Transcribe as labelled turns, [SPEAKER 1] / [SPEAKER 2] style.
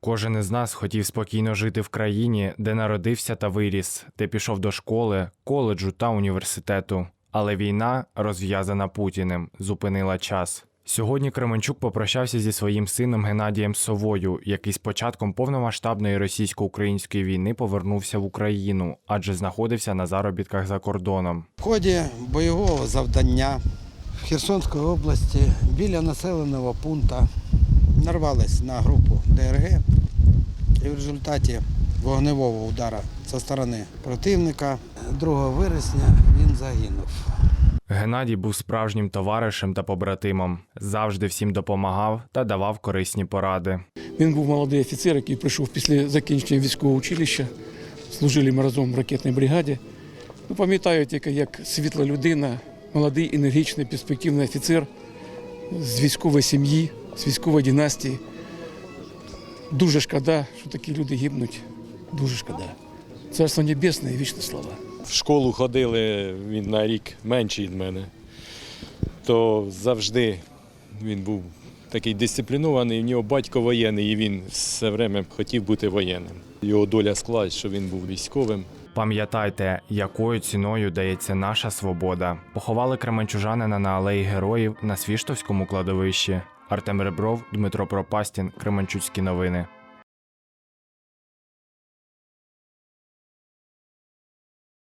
[SPEAKER 1] Кожен із нас хотів спокійно жити в країні, де народився та виріс, де пішов до школи, коледжу та університету. Але війна, розв'язана Путіним, зупинила час. Сьогодні Кременчук попрощався зі своїм сином Геннадієм Совою, який з початком повномасштабної російсько-української війни повернувся в Україну, адже знаходився на заробітках за кордоном.
[SPEAKER 2] В ході бойового завдання в Херсонській області біля населеного пункту нарвались на групу ДРГ і в результаті вогневого удара зі сторони противника 2 вересня він загинув.
[SPEAKER 1] Геннадій був справжнім товаришем та побратимом, завжди всім допомагав та давав корисні поради.
[SPEAKER 3] Він був молодий офіцер, який прийшов після закінчення військового училища. Служили ми разом в ракетній бригаді. Ну, пам'ятаю тільки, як світла людина, молодий, енергічний, перспективний офіцер з військової сім'ї, з військової династії. Дуже шкода, що такі люди гибнуть. Дуже шкода. Царство небесне і вічна слава.
[SPEAKER 4] в школу ходили, він на рік менший від мене, то завжди він був такий дисциплінований. У нього батько воєнний, і він все время хотів бути воєнним. Його доля склалась, що він був військовим.
[SPEAKER 1] Пам'ятайте, якою ціною дається наша свобода. Поховали кременчужанина на алеї героїв на Свіштовському кладовищі. Артем Ребров, Дмитро Пропастін, Кременчуцькі новини.